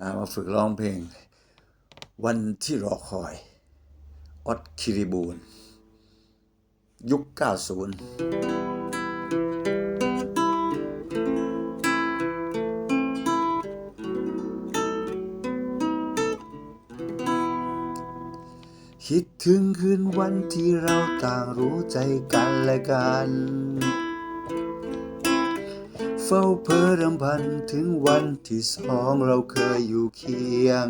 มาฝึกร้องเพลง วันที่รอคอยออดคิริบูลยุค 90คิดถึงคืนวันที่เราต่างรู้ใจกันและกัน เฝ้าเพ้อรำพันถึงวันที่สองเราเคยอยู่เคียง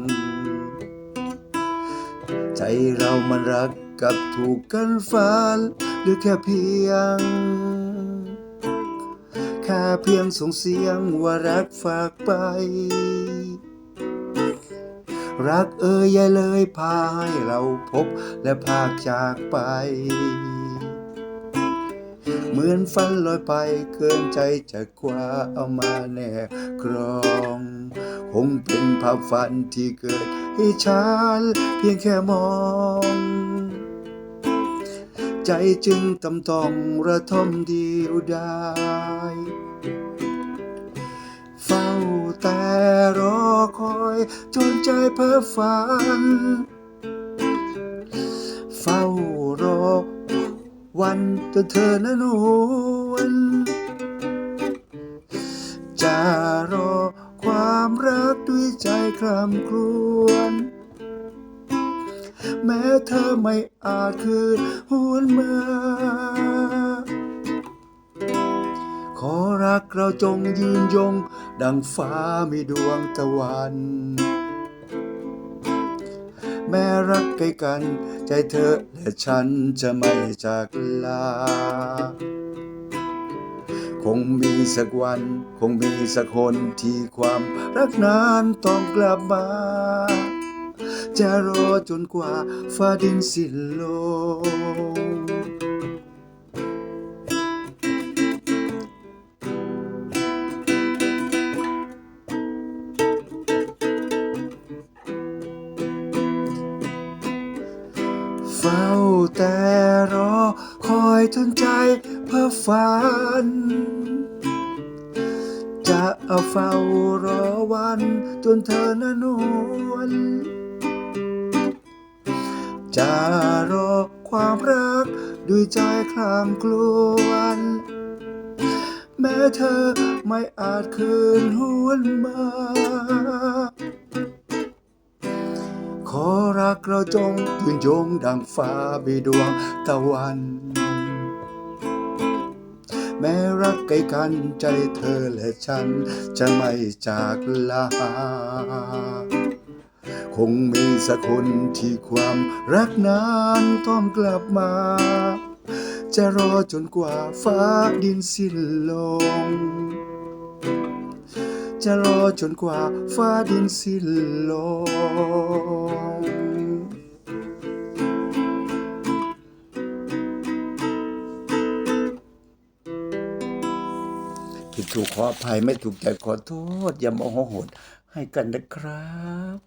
ใจเรามันรักกับถูกกันฟ้านหรือแค่เพียง แค่เพียงส่งเสียงว่ารักฝากไป รักเอ่ยย่าเลยพาให้เราพบและพากจากไป เหมือนฝันลอยไปเกินใจจะกว่าเอามาแน่กรอง คงเป็นภาพฝันที่เกิดให้ฉันเพียงแค่มอง ใจจึงตำต้องระทมเดียวดายเฝ้าแต่รอคอยจนใจเพ้อฝัน เฝ้า วันจนเธอนั้นหวนจะรอความรักด้วยใจครำครวญแม้เธอไม่อาจคืนหวนมาขอรักเราจงยืนยง ดังฟ้ามีดวงตะวัน แม้รักใกลกัน ใจเธอและฉันจะไม่จากลา คงมีสักวัน คงมีสักคนที่ความรักนั้นต้องกลับมา จะรอจนกว่าฟ้าดินสิ้นล เฝ้าแต่รอคอยจนใจเพ้อฝัน จะเฝ้ารอวันจนเธอนั้นนวลจะรอความรักด้วยใจคลามกลัวนแม้เธอไม่อาจคืนหวนมา กเราจงยืนยงดังฟ้าบีดวงตะวัน แม้รักไกลกันใจเธอและฉันจะไม่จากลา คงมีสักคนที่ความรักนั้นต้องกลับมา จะรอจนกว่าฟ้าดินสิ้นลงจะรอจนกว่าฟ้าดินสิ้นลง ผิดถูกขออภัยไม่ถูกใจขอโทษ อย่าโมโหโหดให้กันนะครับ